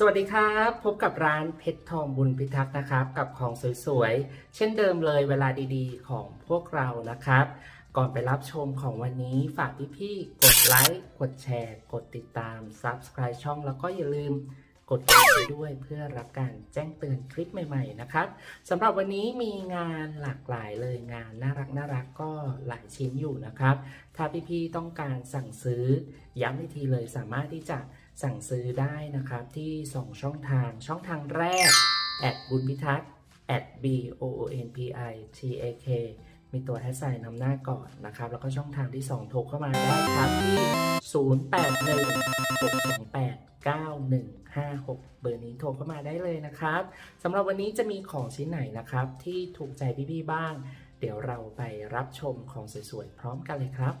สวัสดีครับ พบกับร้านเพชรทองบุญพิทักษ์นะครับ กับของสวยๆ เช่นเดิมเลยเวลาดีๆ ของพวกเรานะครับ ก่อนไปรับชมของวันนี้ฝากพี่ๆ กดไลค์ กดแชร์ กดติดตาม Subscribe ช่องแล้วก็อย่าลืมกดกระดิ่งไปด้วยเพื่อรับการแจ้งเตือนคลิปใหม่ๆนะครับสำหรับวันนี้มีงานหลากหลายเลยงานน่ารักน่ารักก็หลายชิ้นอยู่นะครับ ถ้าพี่ๆต้องการสั่งซื้อย้ำอีกทีเลยสามารถที่จะ สั่งซื้อได้นะครับที่ 2 ช่องทางช่องทางแรกแอดบุญพิทักษ์ at b o o n p i t a k มีตัวแฮชไซน์นำหน้าก่อนนะครับ แล้วก็ช่องทางที่ 2 โทรเข้ามาได้ครับที่ 0816289156 เบอร์นี้โทรเข้ามาได้เลยนะครับสำหรับวันนี้จะมีของชิ้นไหนนะครับ ที่ถูกใจพี่ๆบ้าง เดี๋ยวเราไปรับชมของสวยๆ พร้อมกันเลยครับ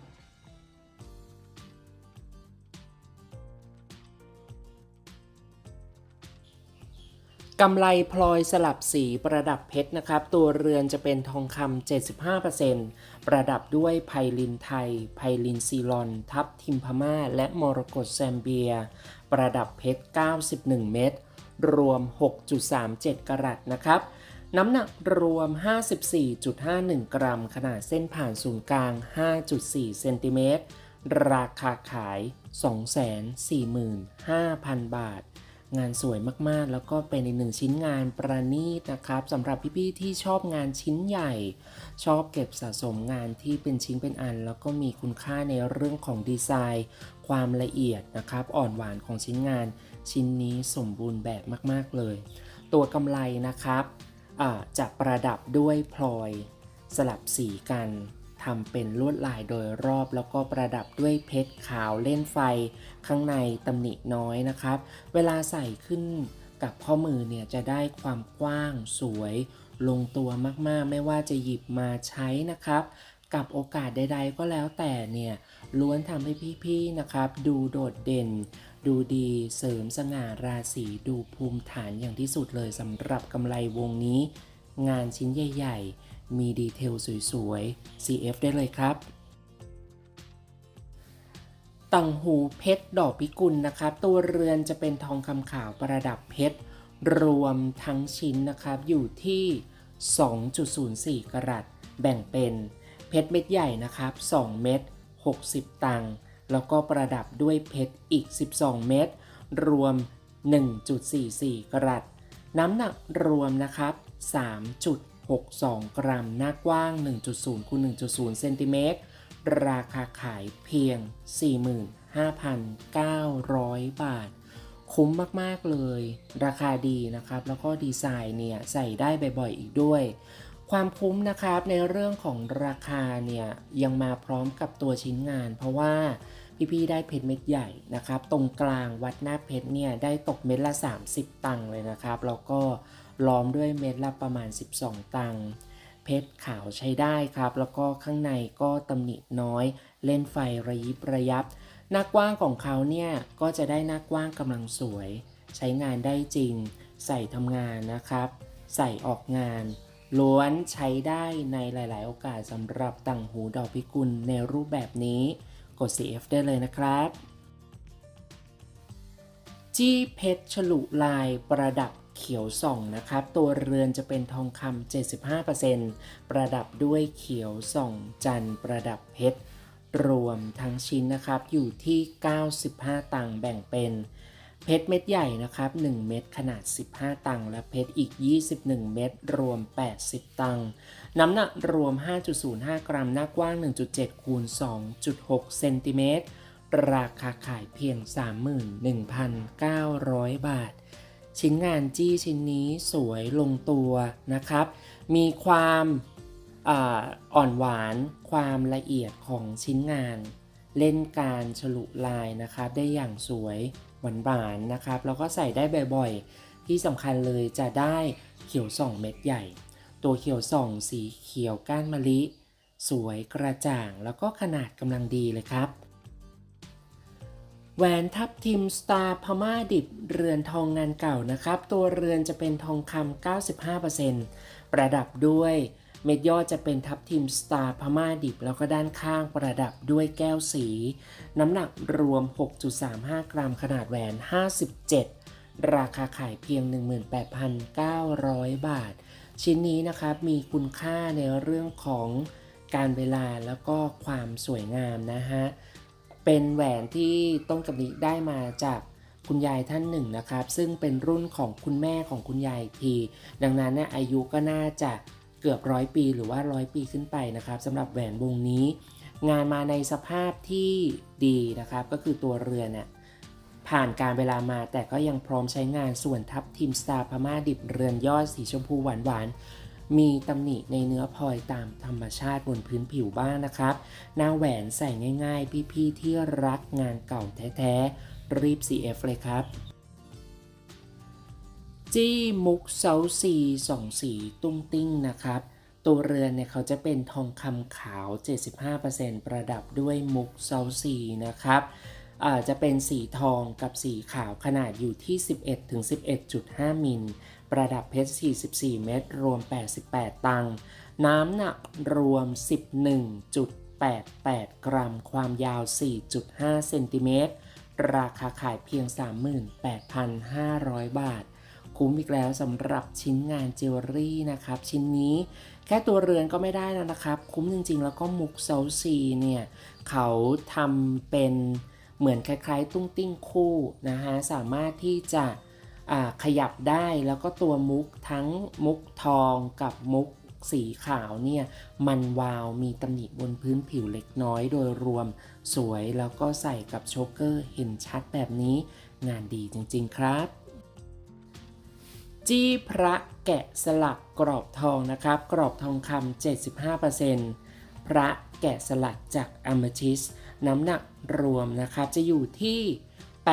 กำไรพลอยสลับสีประดับเพชรนะครับ ตัวเรือนจะเป็นทองคำ 75%ประดับด้วยไพลินไทย ไพลินซีลอน ทับทิมพม่า และมรกตแซมเบีย ประดับเพชร 91 เม็ด รวม 6.37 กรัตนะครับ น้ำหนักรวม 54.51 กรัม ขนาดเส้นผ่านศูนย์กลาง 5.4 เซนติเมตร ราคาขาย 245,000 บาท งานสวยมากๆ แล้วก็เป็นอีกหนึ่งชิ้นงานประณีตนะครับสำหรับพี่ๆที่ชอบงานชิ้นใหญ่ ชอบเก็บสะสมงานที่เป็นชิ้นเป็นอัน แล้วก็มีคุณค่าในเรื่องของดีไซน์ ความละเอียดนะครับ อ่อนหวานของชิ้นงาน ชิ้นนี้สมบูรณ์แบบมากๆเลย ตัวกำไรนะครับจะประดับด้วยพลอยสลับสีกัน ทำเป็นลวดลายโดยรอบ แล้วก็ประดับด้วยเพชรขาวเล่นไฟ ข้างในตำหนิน้อยนะครับ เวลาใส่ขึ้นกับข้อมือเนี่ยจะได้ความกว้างสวย ลงตัวมากๆ ไม่ว่าจะหยิบมาใช้นะครับ กับโอกาสใด ๆ ก็แล้วแต่เนี่ยล้วนทำให้พี่ๆนะครับ ดูโดดเด่น ดูดีเสริมสง่าราศีดูภูมิฐานอย่างที่สุดเลยสำหรับกำไรวงนี้ งานชิ้นใหญ่ ๆ มีดีเทลสวย ๆ CF ได้เลยครับ ต่างหูเพชรดอกพิกุลนะครับ ตัวเรือนจะเป็นทองคำขาวประดับเพชร รวมทั้งชิ้นนะครับ อยู่ที่ 2.04 กรัตแบ่งเป็นเพชรเม็ดใหญ่นะครับ 2 เม็ด60 ตังค์แล้วก็ประดับด้วยเพชรอีก 12 เม็ดรวม 1.44 กรัตน้ำหนักรวมนะครับ 62 กรัม หน้ากว้าง 1.0คูณ1.0เซนติเมตร ราคาขายเพียง 45,900 บาท คุ้มมาก ๆ เลย ราคาดีนะครับ แล้วก็ดีไซน์เนี่ย ใส่ได้บ่อย ๆ อีกด้วย ความคุ้มนะครับในเรื่องของราคาเนี่ย ยังมาพร้อมกับตัวชิ้นงาน เพราะว่าพี่ๆได้เพชรเม็ดใหญ่นะครับ ตรงกลางวัดหน้าเพชรเนี่ย ได้ตกเม็ดละ 30 ตังค์เลยนะครับ แล้วก็ ล้อมด้วยเม็ดละประมาณ 12 ตังค์เพชรขาวใช้ได้ครับ แล้วก็ข้างในก็ตำหนิน้อย เล่นไฟระยิบระยับ หน้ากว้างของเขาเนี่ยก็จะได้หน้ากว้างกำลังสวย ใช้งานได้จริง ใส่ทำงานนะครับ ใส่ออกงาน ล้วนใช้ได้ในหลาย ๆ โอกาสสำหรับต่างหูดอกพิกุลในรูปแบบนี้ กด CF ได้เลยนะครับ จี้เพชรฉลุลายประดับ เขียวส่องนะครับ ตัวเรือนจะเป็นทองคำ75%ประดับด้วยเขียวส่องจันประดับเพชร รวมทั้งชิ้นนะครับอยู่ที่ 95 ตังค์แบ่งเป็น เพชรเม็ดใหญ่นะครับ 1 เม็ดขนาด 15 ตังค์และเพชรอีก 21 เม็ดรวม 80 ตังค์น้ำหนักรวม 5.05 กรัม หน้ากว้าง 1.7 คูณ 2.6 เซนติเมตรราคาขายเพียง 31,900 บาท ชิ้นงานจี้ชิ้นนี้สวยลงตัวนะครับ มีความอ่อนหวานความละเอียดของชิ้นงาน เล่นการฉลุลายนะครับ ได้อย่างสวยหวานหวานนะครับ แล้วก็ใส่ได้บ่อยๆ ที่สำคัญเลยจะได้เขียวส่องเม็ดใหญ่ ตัวเขียวส่องสีเขียวก้านมะลิ สวยกระจ่างแล้วก็ขนาดกำลังดีเลยครับ แหวนทับทิมสตาร์พม่าดิบเรือนทองงานเก่านะครับ ตัวเรือนจะเป็นทองคำ 95%ประดับด้วย เม็ดยอดจะเป็นทับทิมสตาร์พม่าดิบ แล้วก็ด้านข้างประดับด้วยแก้วสี น้ำหนักรวม 6.35 กรัมขนาดแหวน 57 ราคาขายเพียง 18,900 บาท ชิ้นนี้นะครับมีคุณค่าในเรื่องของการเวลาแล้วก็ความสวยงามนะฮะ เป็นแหวนที่ต้นกำลิได้มาจากคุณยายท่านหนึ่งนะครับ ซึ่งเป็นรุ่นของคุณแม่ของคุณยายที ดังนั้นเนี่ยอายุก็น่าจะเกือบร้อยปีหรือว่าร้อยปีขึ้นไปนะครับสำหรับแหวนวงนี้ งานมาในสภาพที่ดีนะครับ ก็คือตัวเรือนเนี่ยผ่านการเวลามาแต่ก็ยังพร้อมใช้งานส่วนทับทิมสตาร์พม่าดิบเรือนยอดสีชมพูหวานๆ มีตำหนิในเนื้อพลอยตามธรรมชาติบนพื้นผิวบ้างนะครับ หน้าแหวนใส่ง่ายๆ พี่ๆที่รักงานเก่าแท้ๆ รีบ CF เลยครับ จี้มุกเซาซีสองสีตุ้งติ้งนะครับตัวเรือนเนี่ยเขาจะเป็นทองคำขาว 75%ประดับด้วยมุกเซาซีนะครับอ่าจะเป็นสีทองกับสีขาวขนาดอยู่ที่ 11-11.5 มิล ประดับเพชร 44 เม็ดรวม 88 ตังค์น้ำหนักรวม 11.88 กรัม ความยาว 4.5 เซนติเมตร ราคาขายเพียง 38,500 บาท คุ้มอีกแล้วสำหรับชิ้นงานจิวเวลรี่นะครับ ชิ้นนี้แค่ตัวเรือนก็ไม่ได้แล้วนะครับ คุ้มจริงๆ แล้วก็มุกเซาซีเนี่ย เขาทำเป็นเหมือนคล้ายๆ ตุ้งติ้งคู่นะฮะ สามารถที่จะ ขยับได้แล้วก็ตัวมุกทั้งมุกทองกับมุกสีขาวเนี่ยมันวาวมีตำหนิบนพื้นผิวเล็กน้อยโดยรวม สวยแล้วก็ใส่กับโชกเกอร์เห็นชัดแบบนี้ งานดีจริงๆครับ จี้พระแกะสลักกรอบทองนะครับ กรอบทองคำ75%พระแกะสลักจากอ m มทิสน้ำหนักรวมนะครับจะอยู่ที่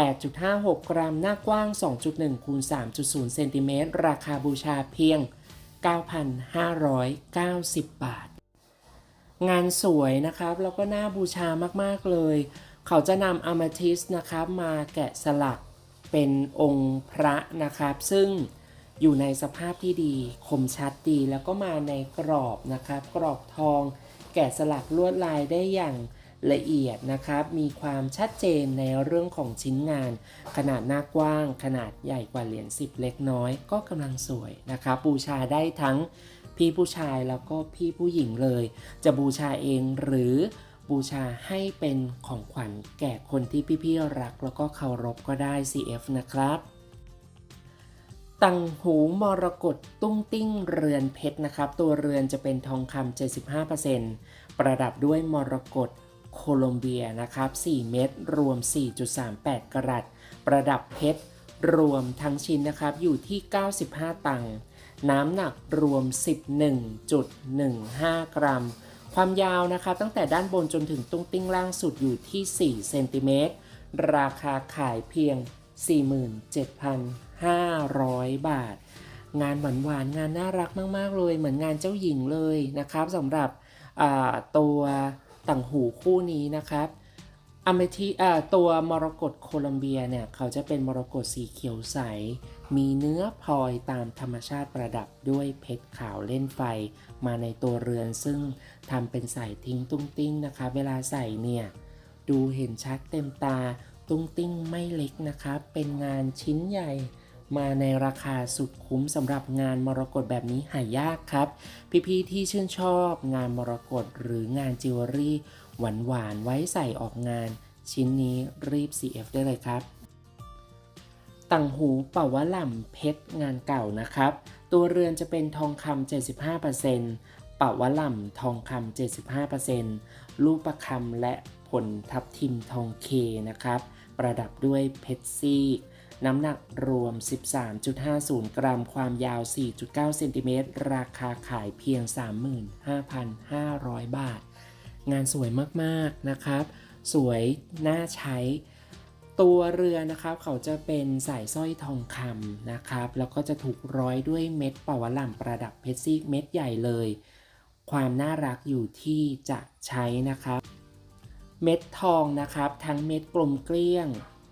8.56 กรัม หน้ากว้าง 2.1คูณ3.0 เซนติเมตร ราคาบูชาเพียง 9,590 บาท งานสวยนะครับ แล้วก็น่าบูชามาก ๆ เลย เขาจะนำอ m มทิสนะครับมาแกะสลักเป็นองค์พระนะครับ ซึ่งอยู่ในสภาพที่ดีคมชัดดีแล้วก็มาในกรอบนะครับ กรอบทอง แกะสลักลวดลายได้อย่าง ละเอียดนะครับ มีความชัดเจนในเรื่องของชิ้นงาน ขนาดหน้ากว้าง ขนาดใหญ่กว่าเหรียญ10 เล็กน้อย ก็กำลังสวยนะครับบูชาได้ทั้งพี่ผู้ชายแล้วก็พี่ผู้หญิงเลย จะบูชาเองหรือบูชาให้เป็นของขวัญแก่คนที่พี่ๆรักแล้วก็เคารพก็ได้ CF นะครับตังหูมรกตตุ้งติ้งเรือนเพชรนะครับ ตัวเรือนจะเป็นทองคำ75%ประดับด้วยมรกต โคลอมเบียนะครับ 4 เม็ดรวม 4.38 กรัตประดับเพชร รวมทั้งชิ้นนะครับอยู่ที่ 95 ตังค์น้ำหนักรวม 11.15 กรัม ความยาวนะครับตั้งแต่ด้านบนจนถึงตุ้งติ้งล่างสุดอยู่ที่ 4 เซนติเมตร ราคาขายเพียง 47,500 บาท งานหวานหวานๆงานน่ารักมาก ๆ เลยเหมือนงานเจ้าหญิงเลยนะครับสำหรับตัว ต่างหูคู่นี้นะครับอเมทิตัวมรกตโคลัมเบียเนี่ย เขาจะเป็นมรกตสีเขียวใส มีเนื้อพลอยตามธรรมชาติประดับด้วยเพชรขาวเล่นไฟ มาในตัวเรือนซึ่งทำเป็นใส่ทิ้งตุ้งติ้งนะคะ เวลาใส่เนี่ย ดูเห็นชัดเต็มตาตุ้งติ้งไม่เล็กนะครับเป็นงานชิ้นใหญ่ มาในราคาสุดคุ้มสำหรับงานมรกตแบบนี้หายากครับ พี่ๆที่ชื่นชอบงานมรกตหรืองานจิวเวลรี่หวานๆไว้ใส่ออกงาน ชิ้นนี้รีบ CF ได้เลยครับต่างหูเป่าวะหล่ำเพชรงานเก่านะครับ ตัวเรือนจะเป็นทองคำ75%เป่าวะหล่ำทองคำ75%ลูกประคำและผลทับทิมทองเคนะครับ ประดับด้วยเพชรซีก น้ำหนักรวม 13.50 กรัม ความยาว 4.9 เซนติเมตร ราคาขายเพียง 35,500 บาท งานสวยมากๆนะครับ สวย น่าใช้ ตัวเรือนะครับเขาจะเป็นสายสร้อยทองคำนะครับ แล้วก็จะถูกร้อยด้วยเม็ดปาวะหล่ำประดับเพชรซีกเม็ดใหญ่เลย ความน่ารักอยู่ที่จะใช้นะครับ เม็ดทองนะครับ ทั้งเม็ดกลมเกลี้ยง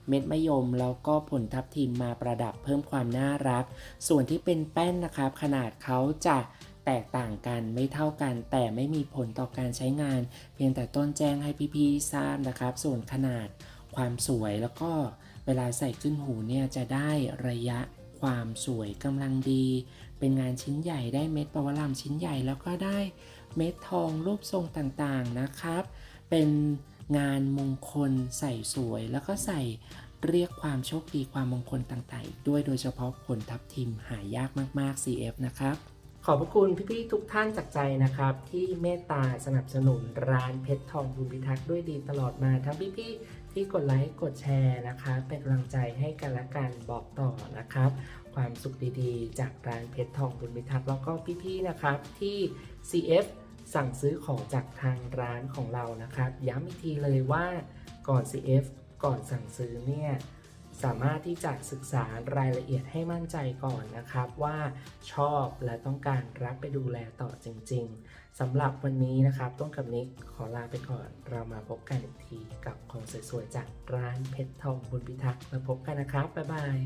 เม็ดมะยมแล้วก็ผลทับทิมมาประดับเพิ่มความน่ารัก ส่วนที่เป็นแป้นนะครับ ขนาดเขาจะแตกต่างกันไม่เท่ากัน แต่ไม่มีผลต่อการใช้งาน เพียงแต่ต้นแจ้งให้พี่ๆทราบนะครับ ส่วนขนาดความสวยแล้วก็เวลาใส่ขึ้นหูเนี่ยจะได้ระยะความสวยกำลังดี เป็นงานชิ้นใหญ่ได้เม็ดปวารมชิ้นใหญ่แล้วก็ได้เม็ดทองรูปทรงต่างๆนะครับ เป็น งานมงคลใส่สวย แล้วก็ใส่เรียกความโชคดีความมงคลต่างๆ อีกด้วยโดยเฉพาะผลทับทิมหายากมากๆ CF นะครับขอบพระคุณพี่ๆทุกท่านจากใจนะครับ ที่เมตตาสนับสนุนร้านเพชรทองบุญพิทักษ์ด้วยดีตลอดมาทั้งพี่ๆที่กดไลค์กดแชร์นะคะ เป็นกำลังใจให้กันและกันบอกต่อนะครับ ความสุขดีๆ จากร้านเพชรทองบุญพิทักษ์แล้วก็พี่ๆนะครับที่ CF สั่งซื้อของจากทางร้านของเรานะครับ ย้ำอีกทีเลยว่าก่อน CF ก่อนสั่งซื้อเนี่ยสามารถที่จะศึกษารายละเอียดให้มั่นใจก่อนนะครับ ว่าชอบและต้องการรับไปดูแลต่อจริง ๆสำหรับวันนี้นะครับ ต้องกับนิกขอลาไปก่อน เรามาพบกันอีกทีกับของสวยๆจากร้านเพชรทองบุญพิทักษ์มาพบกันนะครับ บ๊ายบาย